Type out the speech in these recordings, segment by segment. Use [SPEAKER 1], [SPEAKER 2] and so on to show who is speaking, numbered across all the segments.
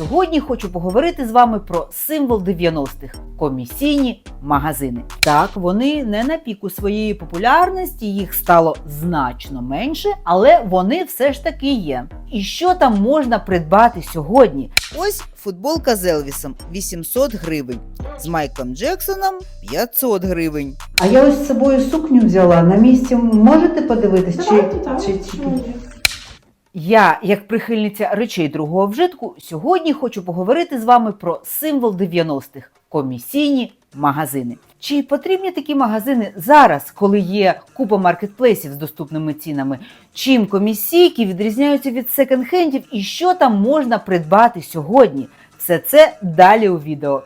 [SPEAKER 1] Сьогодні хочу поговорити з вами про символ 90-х комісійні магазини. Так, вони не на піку своєї популярності, їх стало значно менше, але вони все ж таки є. І що там можна придбати сьогодні?
[SPEAKER 2] Ось футболка з Елвісом 800 гривень. З Майклом Джексоном 500 гривень.
[SPEAKER 1] А я ось з собою сукню взяла. На місці можете подивитись,
[SPEAKER 3] Давайте, так,
[SPEAKER 1] чи,
[SPEAKER 3] ні?
[SPEAKER 1] Я, як прихильниця речей другого вжитку, сьогодні хочу поговорити з вами про символ 90-х комісійні магазини. Чи потрібні такі магазини зараз, коли є купа маркетплейсів з доступними цінами? Чим комісійки відрізняються від секонд-хендів і що там можна придбати сьогодні? Все це далі у відео.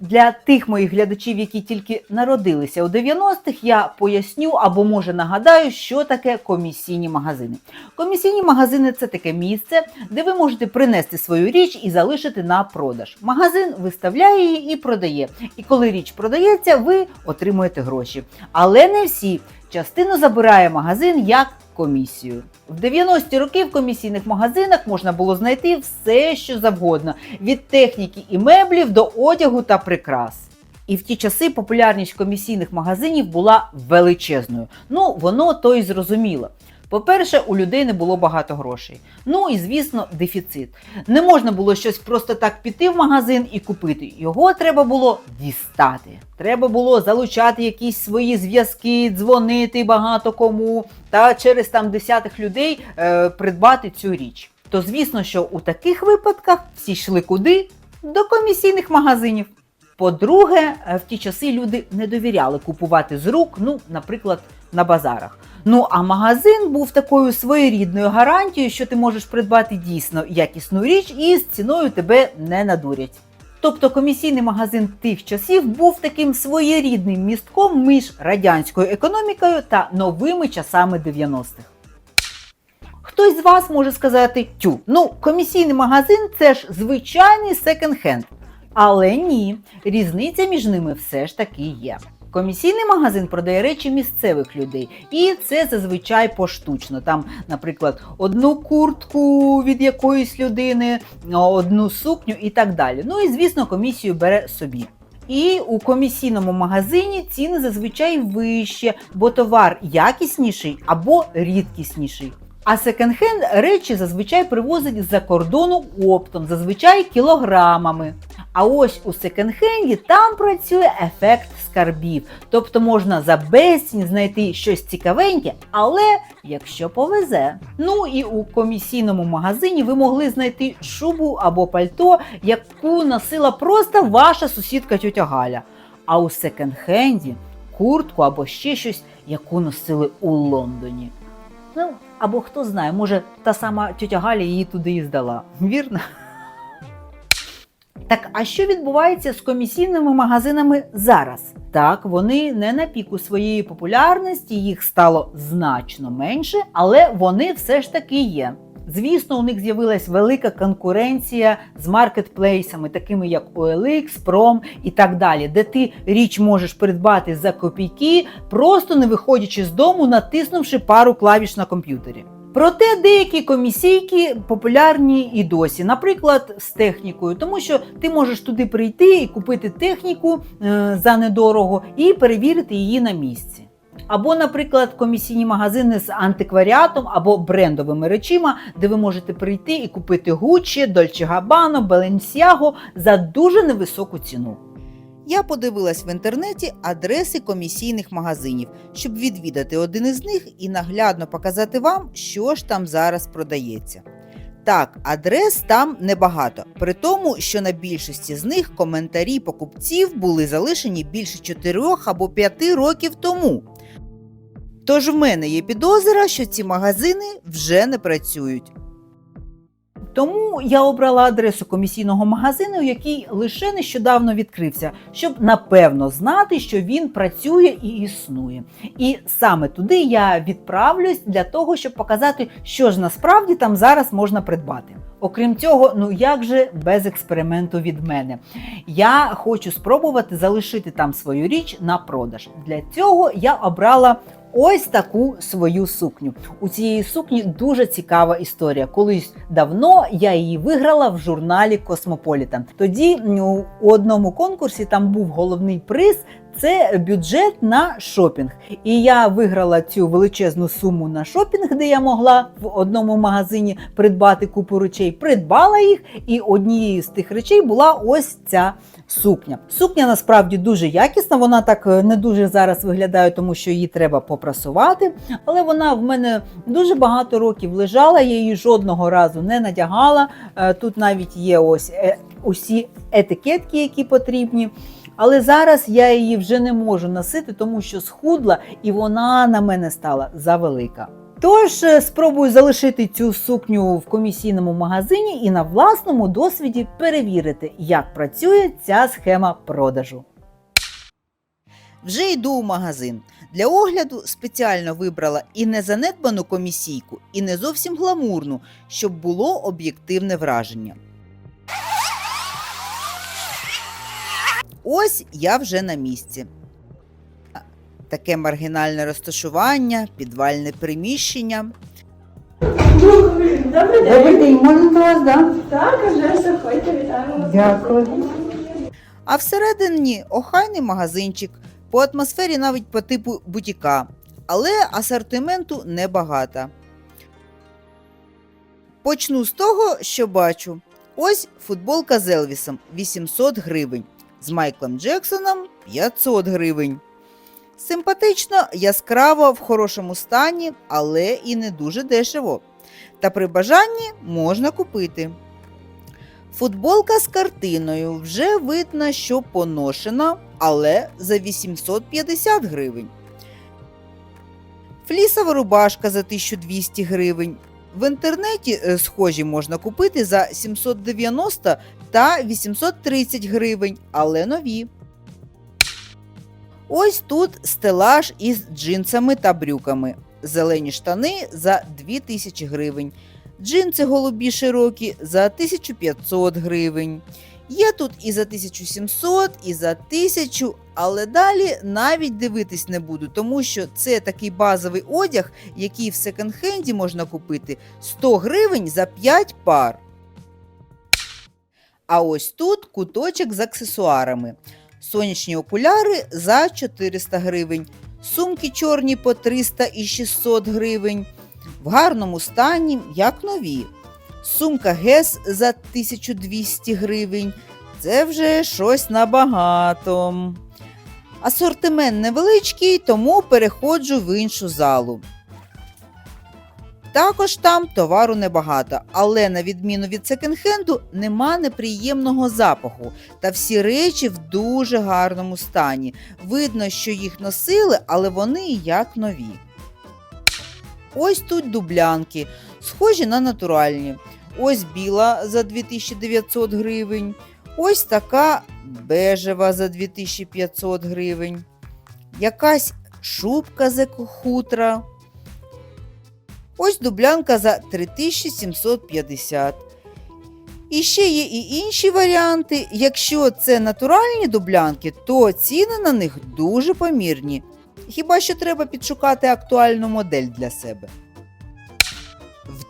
[SPEAKER 1] Для тих моїх глядачів, які тільки народилися у 90-х, я поясню або може нагадаю, що таке комісійні магазини. Комісійні магазини це таке місце, де ви можете принести свою річ і залишити на продаж. Магазин виставляє її і продає. І коли річ продається, ви отримуєте гроші. Але не всі. Частину забирає магазин як комісію. В 90-ті роки в комісійних магазинах можна було знайти все, що завгодно: від техніки і меблів до одягу та прикрас. І в ті часи популярність комісійних магазинів була величезною. Ну, воно то й зрозуміло. По-перше, у людей не було багато грошей. Ну і звісно, дефіцит. Не можна було щось просто так піти в магазин і купити. Його треба було дістати. Треба було залучати якісь свої зв'язки, дзвонити багато кому та через там десятих людей е, придбати цю річ. То звісно, що у таких випадках всі йшли куди? До комісійних магазинів. По-друге, е, в ті часи люди не довіряли купувати з рук, ну, наприклад, на базарах. Ну а магазин був такою своєрідною гарантією, що ти можеш придбати дійсно якісну річ і з ціною тебе не надурять. Тобто комісійний магазин тих часів був таким своєрідним містком між радянською економікою та новими часами 90-х. Хтось з вас може сказати тю, ну комісійний магазин це ж звичайний секонд-хенд. Але ні, різниця між ними все ж таки є. Комісійний магазин продає речі місцевих людей, і це зазвичай поштучно. Там, наприклад, одну куртку від якоїсь людини, одну сукню і так далі. Ну і звісно, комісію бере собі. І у комісійному магазині ціни зазвичай вищі, бо товар якісніший або рідкісніший. А секонд-хенд речі зазвичай привозять з-за кордону оптом, зазвичай кілограмами. А ось у секонд-хенді там працює ефект скарбів. Тобто можна за безцінь знайти щось цікавеньке, але якщо повезе. Ну і у комісійному магазині ви могли знайти шубу або пальто, яку носила просто ваша сусідка тьотя Галя. А у секонд-хенді куртку або ще щось, яку носили у Лондоні. Ну, або хто знає, може та сама тьотя Галя її туди і здала. Вірно? Так, а що відбувається з комісійними магазинами зараз? Так, вони не на піку своєї популярності, їх стало значно менше, але вони все ж таки є. Звісно, у них з'явилась велика конкуренція з маркетплейсами, такими як OLX, Prom і так далі, де ти річ можеш придбати за копійки, просто не виходячи з дому, натиснувши пару клавіш на комп'ютері. Проте деякі комісійки популярні і досі, наприклад, з технікою, тому що ти можеш туди прийти і купити техніку е, за недорого і перевірити її на місці. Або, наприклад, комісійні магазини з антикваріатом або брендовими речима, де ви можете прийти і купити Gucci, Dolce Gabbana, Balenciaga за дуже невисоку ціну.
[SPEAKER 2] Я подивилась в інтернеті адреси комісійних магазинів, щоб відвідати один із них і наглядно показати вам, що ж там зараз продається. Так, адрес там небагато, при тому, що на більшості з них коментарі покупців були залишені більше 4 або 5 років тому. Тож в мене є підозра, що ці магазини вже не працюють.
[SPEAKER 1] Тому я обрала адресу комісійного магазину, який лише нещодавно відкрився, щоб напевно знати, що він працює і існує. І саме туди я відправлюсь для того, щоб показати, що ж насправді там зараз можна придбати.
[SPEAKER 4] Окрім цього, ну як же без експерименту від мене? Я хочу спробувати залишити там свою річ на продаж. Для цього я обрала ось таку свою сукню. У цієї сукні дуже цікава історія. Колись давно я її виграла в журналі Космополітан. Тоді у одному конкурсі там був головний приз. Це бюджет на шопінг. І я виграла цю величезну суму на шопінг, де я могла в одному магазині придбати купу речей. Придбала їх, і однією з тих речей була ось ця сукня. Сукня насправді дуже якісна. Вона так е, не дуже зараз виглядає, тому що її треба попрасувати. Але вона в мене дуже багато років лежала. Я її жодного разу не надягала. Е, Тут навіть є ось е, усі етикетки, які потрібні. Але зараз я її вже не можу носити, тому що схудла і вона на мене стала завелика. Тож е, спробую залишити цю сукню в комісійному магазині і на власному досвіді перевірити, як працює ця схема продажу.
[SPEAKER 1] Вже йду у магазин. Для огляду спеціально вибрала і не занедбану комісійку, і не зовсім гламурну, щоб було об'єктивне враження. Ось я вже на місці. Таке маргінальне розташування, підвальне приміщення.
[SPEAKER 3] Добрий день.
[SPEAKER 4] Добрий день, можна до вас, да?
[SPEAKER 3] Так, а вже заходьте, вітаємо вас.
[SPEAKER 4] Дякую.
[SPEAKER 1] А всередині охайний магазинчик, по атмосфері навіть по типу бутіка, але асортименту небагато. Почну з того, що бачу. Ось футболка з Елвісом 800 гривень, з Майклом Джексоном 500 гривень. Симпатично, яскраво, в хорошому стані, але і не дуже дешево. Та при бажанні можна купити. Футболка з картиною вже видно, що поношена, але за 850 гривень. Флісова рубашка за 1200 гривень. В інтернеті е, схожі можна купити за 790 та 830 гривень, але нові. Ось тут стелаж із джинсами та брюками. Зелені штани за 2000 гривень. Джинси голубі широкі за 1500 гривень. Є тут і за 1700, і за 1000, але далі навіть дивитись не буду, тому що це такий базовий одяг, який в секонд-хенді можна купити 100 гривень за 5 пар. А ось тут куточок з аксесуарами. Сонячні окуляри за 400 гривень, сумки чорні по 300 і 600 гривень. В гарному стані, як нові. Сумка Гес за 1200 гривень. Це вже щось набагато. Асортимент невеличкий, тому переходжу в іншу залу. Також там товару небагато, але на відміну від секонд-хенду нема неприємного запаху, та всі речі в дуже гарному стані. Видно, що їх носили, але вони як нові. Ось тут дублянки, схожі на натуральні. Ось біла за 2900 гривень. Ось така бежева за 2500 гривень. Якась шубка з екохутра. Ось дублянка за 3750. І ще є і інші варіанти. Якщо це натуральні дублянки, то ціни на них дуже помірні. Хіба що треба підшукати актуальну модель для себе.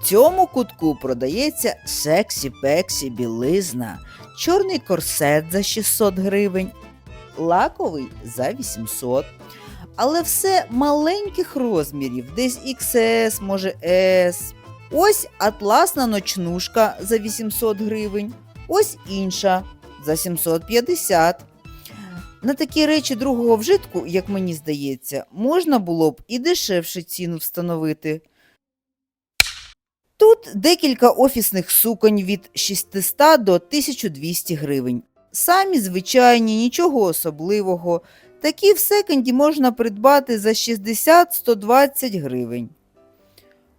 [SPEAKER 1] Цьому кутку продається сексі-пексі білизна, чорний корсет за 600 гривень, лаковий за 800. Але все маленьких розмірів, десь XS, може S. Ось атласна ночнушка за 800 гривень, ось інша за 750. На такі речі другого вжитку, як мені здається, можна було б і дешевше ціну встановити. Тут декілька офісних суконь від 600 до 1200 гривень. Самі звичайні, нічого особливого. Такі в секонді можна придбати за 60-120 гривень.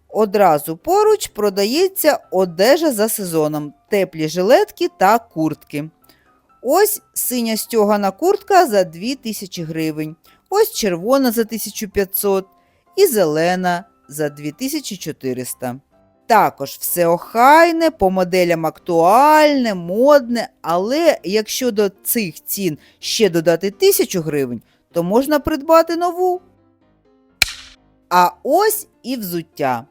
[SPEAKER 1] Одразу поруч продається одежа за сезоном, теплі жилетки та куртки. Ось синя стьогана куртка за 2000 гривень, ось червона за 1500 і зелена за 2400. Також все охайне, по моделям актуальне, модне, але якщо до цих цін ще додати тисячу гривень, то можна придбати нову. А ось і взуття.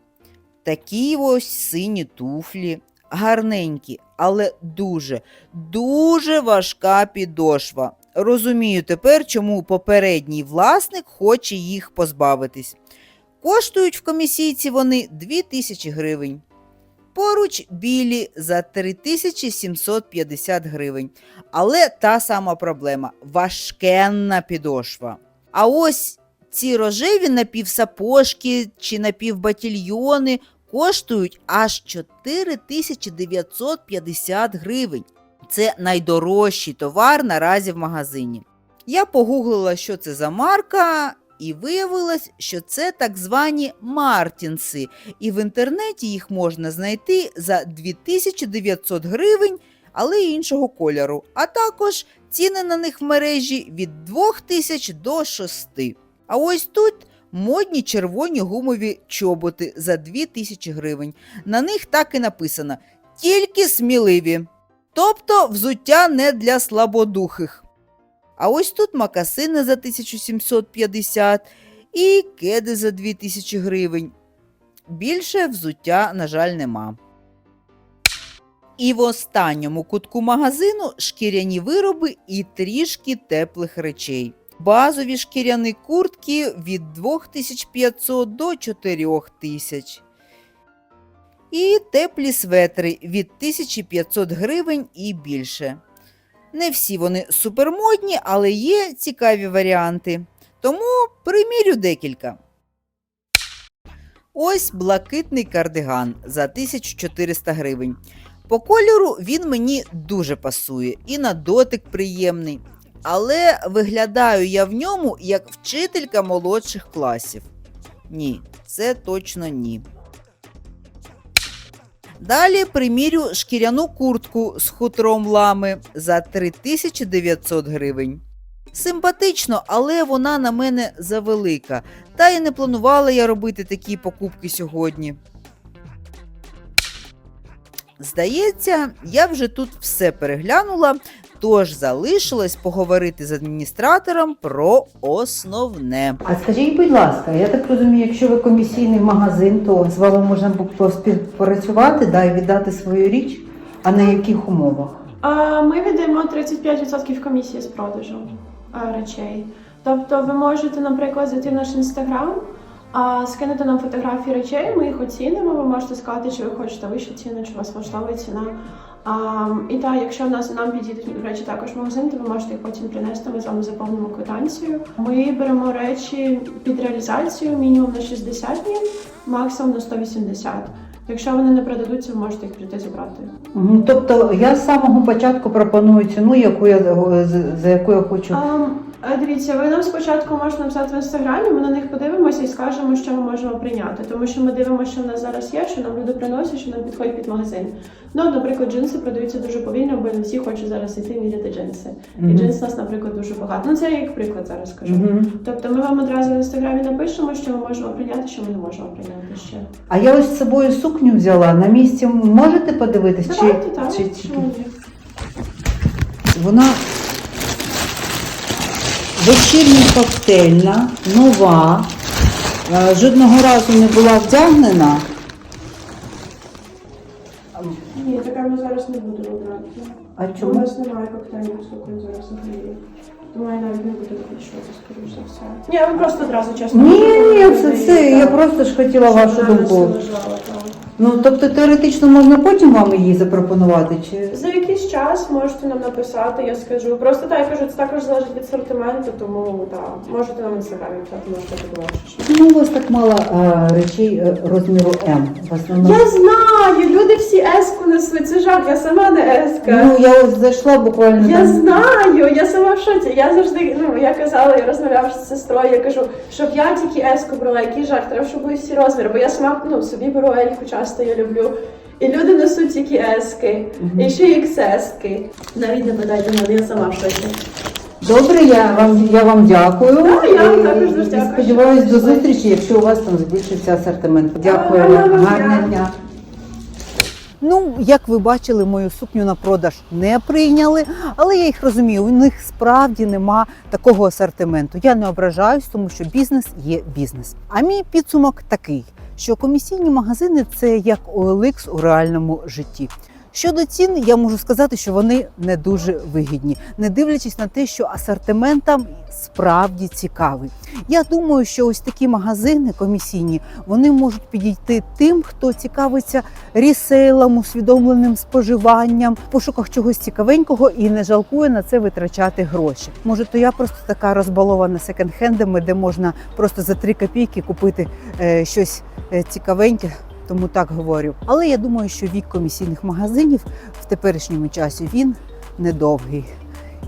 [SPEAKER 1] Такі ось сині туфлі, гарненькі, але дуже, дуже важка підошва. Розумію тепер, чому попередній власник хоче їх позбавитись. Коштують в комісійці вони 2000 гривень. Поруч білі за 3750 гривень. Але та сама проблема важкенна підошва. А ось ці рожеві напівсапожки чи напівбатільйони коштують аж 4950 гривень. Це найдорожчий товар наразі в магазині. Я погуглила, що це за марка, і виявилось, що це так звані Мартінси, і в інтернеті їх можна знайти за 2900 гривень, але іншого кольору. А також ціни на них в мережі від 2000 до 6. А ось тут модні червоні гумові чоботи за 2000 гривень. На них так і написано: тільки сміливі. Тобто взуття не для слабодухих. А ось тут макасини за 1750 і кеди за 2000 гривень. Більше взуття, на жаль, нема. І в останньому кутку магазину шкіряні вироби і трішки теплих речей. Базові шкіряні куртки від 2500 до 4000. І теплі светри від 1500 гривень і більше. Не всі вони супермодні, але є цікаві варіанти. Тому примірю декілька. Ось блакитний кардиган за 1400 гривень. По кольору він мені дуже пасує і на дотик приємний. Але виглядаю я в ньому як вчителька молодших класів. Ні, це точно ні. Далі примірю шкіряну куртку з хутром лами за 3900 гривень. Симпатично, але вона на мене завелика. Та й не планувала я робити такі покупки сьогодні. Здається, я вже тут все переглянула, тож залишилось поговорити з адміністратором про основне.
[SPEAKER 5] А скажіть, будь ласка, я так розумію, якщо ви комісійний магазин, то з вами можна було співпрацювати да, і віддати свою річ, а на яких умовах?
[SPEAKER 3] А, Ми віддаємо 35% комісії з продажу а, речей. Тобто ви можете, наприклад, зайти в наш інстаграм, а, скинути нам фотографії речей, ми їх оцінимо. Ви можете сказати, чи ви хочете вищу ціну, чи вас влаштовує ціна. А, і так, якщо нас нам підійдуть речі також в магазин, то ви можете їх потім принести. Ми з вами заповнимо квитанцію. Ми беремо речі під реалізацію мінімум на 60 днів, максимум на 180. Якщо вони не продадуться, ви можете їх прийти забрати.
[SPEAKER 5] Тобто я з самого початку пропоную ціну, яку я, за яку я хочу.
[SPEAKER 3] А, дивіться, ви нам спочатку можете написати в інстаграмі, ми на них подивимося і скажемо, що ми можемо прийняти. Тому що ми дивимося, що в нас зараз є, що нам люди приносять, що нам підходить під магазин. Ну, наприклад, джинси продаються дуже повільно, бо не всі хочуть зараз йти міряти джинси. І джинс у нас, наприклад, дуже багато. Ну це я як приклад зараз скажу.
[SPEAKER 5] Мгм.
[SPEAKER 3] Тобто ми вам одразу в інстаграмі напишемо, що ми можемо прийняти, що ми не можемо прийняти ще.
[SPEAKER 5] А я ось з собою сукню взяла. На місці можете подивитись?
[SPEAKER 3] Давайте, так.
[SPEAKER 5] чи, чи,
[SPEAKER 3] чому?
[SPEAKER 5] Вона вечірня коктейльна, нова. Е, Жодного разу не була вдягнена.
[SPEAKER 3] Ні, така ми зараз не будемо брати.
[SPEAKER 5] А
[SPEAKER 3] У нас немає коктейльних суконь зараз взагалі. Тому я навіть не буду запрошувати, скоріш за все. Ні, ви просто одразу чесно.
[SPEAKER 5] Ні, ні, це все. Я просто ж хотіла вашу думку. Ну, тобто теоретично можна потім вам її запропонувати? Чи
[SPEAKER 3] За якийсь час можете нам написати, я скажу. Просто так, я кажу, це також залежить від сортименту, тому так, можете нам інстаграмі писати, можете подивитися.
[SPEAKER 5] ну, у вас так мало е, речей е, розміру М? В основному.
[SPEAKER 3] Я знаю, люди всі еску несуть, це жах, я сама не еска.
[SPEAKER 5] Ну, я ось зайшла буквально.
[SPEAKER 3] Я
[SPEAKER 5] там.
[SPEAKER 3] знаю, я сама в шоці. Я завжди, ну я казала, я розмовляла з сестрою, я кажу, щоб я тільки еску брала, який жах, треба, щоб були всі розміри, бо я сама ну, собі беру ельку, часто я люблю. І люди несуть тільки ески, і ще й іксески. Навіть не питайте мене, я сама в шоці.
[SPEAKER 5] Добре, я вам, я вам дякую.
[SPEAKER 3] Так, я вам
[SPEAKER 5] І-
[SPEAKER 3] також дуже дякую,
[SPEAKER 5] Сподіваюсь до
[SPEAKER 3] прийшли.
[SPEAKER 5] зустрічі, якщо у вас там збільшиться асортимент. Дякую вам.
[SPEAKER 3] вам
[SPEAKER 5] Гарного
[SPEAKER 3] дня.
[SPEAKER 1] Ну, як ви бачили, мою сукню на продаж не прийняли, але я їх розумію. У них справді нема такого асортименту. Я не ображаюсь, тому що бізнес є бізнес. А мій підсумок такий, що комісійні магазини це як OLX у реальному житті. Щодо цін, я можу сказати, що вони не дуже вигідні, не дивлячись на те, що асортимент справді цікавий. Я думаю, що ось такі магазини комісійні вони можуть підійти тим, хто цікавиться рісейлом, усвідомленим споживанням, пошуках чогось цікавенького і не жалкує на це витрачати гроші. Може, то я просто така розбалована секонд-хендами, де можна просто за 3 копійки купити е, щось е, цікавеньке. Тому так говорю. Але я думаю, що вік комісійних магазинів в теперішньому часі він недовгий.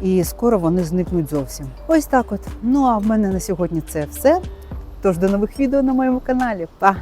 [SPEAKER 1] І скоро вони зникнуть зовсім. Ось так от. Ну а в мене на сьогодні це все. Тож до нових відео на моєму каналі. Па!